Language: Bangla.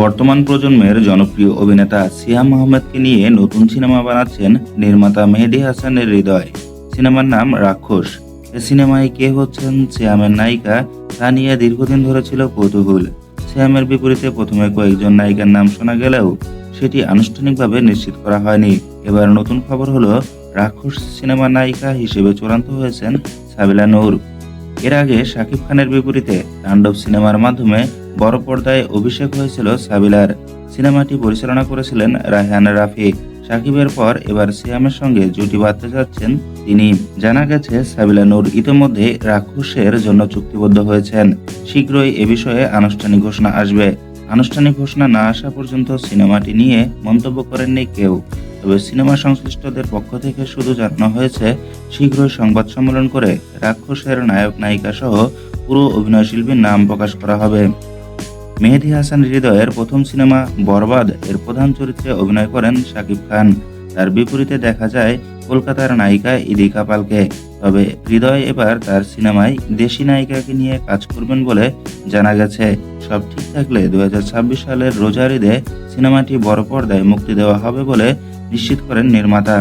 বর্তমান প্রজন্মের জনপ্রিয় অভিনেতা সিয়াম আহমেদকে নিয়ে নতুন সিনেমা বানাচ্ছেন নির্মাতা মেহেদি হাসানের হৃদয়। সিনেমার নাম রাক্ষস। এ সিনেমায় কে হচ্ছেন সিয়ামের নায়িকা তা নিয়ে দীর্ঘদিন ধরে ছিল কৌতূহল। সিয়ামের বিপরীতে প্রথমে কয়েকজন নায়িকার নাম শোনা গেলেও সেটি আনুষ্ঠানিকভাবে নিশ্চিত করা হয়নি। এবার নতুন খবর হলো, রাক্ষস সিনেমার নায়িকা হিসেবে চূড়ান্ত হয়েছেন সাবিলা নূর। এর আগে শাকিব খানের বিপরীতে তাণ্ডব সিনেমার মাধ্যমে বড় পর্দায় অভিষেক হয়েছিল সাবিলার। সিনেমাটি পরিচালনা করেছিলেন রায়হান রাফি। সাকিবের পর এবার সিয়ামের সঙ্গে জুটি বাঁধতে যাচ্ছেন তিনি। জানা গেছে, সাবিলা নূর ইতিমধ্যে রাক্ষসের জন্য চুক্তিবদ্ধ হয়েছেন। শীঘ্রই এ বিষয়ে আনুষ্ঠানিক ঘোষণা আসবে। আনুষ্ঠানিক ঘোষণা না আসা পর্যন্ত সিনেমাটি নিয়ে মন্তব্য করেননি কেউ। তবে সিনেমা সংশ্লিষ্টদের পক্ষ থেকে শুধু জানানো হয়েছে, শীঘ্রই সংবাদ সম্মেলন করে রাক্ষসের নায়ক নায়িকা সহ পুরো অভিনয়শিল্পীর নাম প্রকাশ করা হবে। মেহেদি হাসান হৃদয়ের প্রথম সিনেমা বরবাদ এর প্রধান চরিত্রে অভিনয় করেন শাকিব খান। তার বিপরীতে দেখা যায়, কলকাতার নায়িকা ইদিকা পালকে। তবে হৃদয় এবার তার সিনেমায় দেশি নায়িকাকে নিয়ে কাজ করবেন বলে জানা গেছে। সব ঠিক থাকলে দু হাজার ছাব্বিশ সালের রোজার ঈদে সিনেমাটি বড় পর্দায় মুক্তি দেওয়া হবে বলে নিশ্চিত করেন নির্মাতা।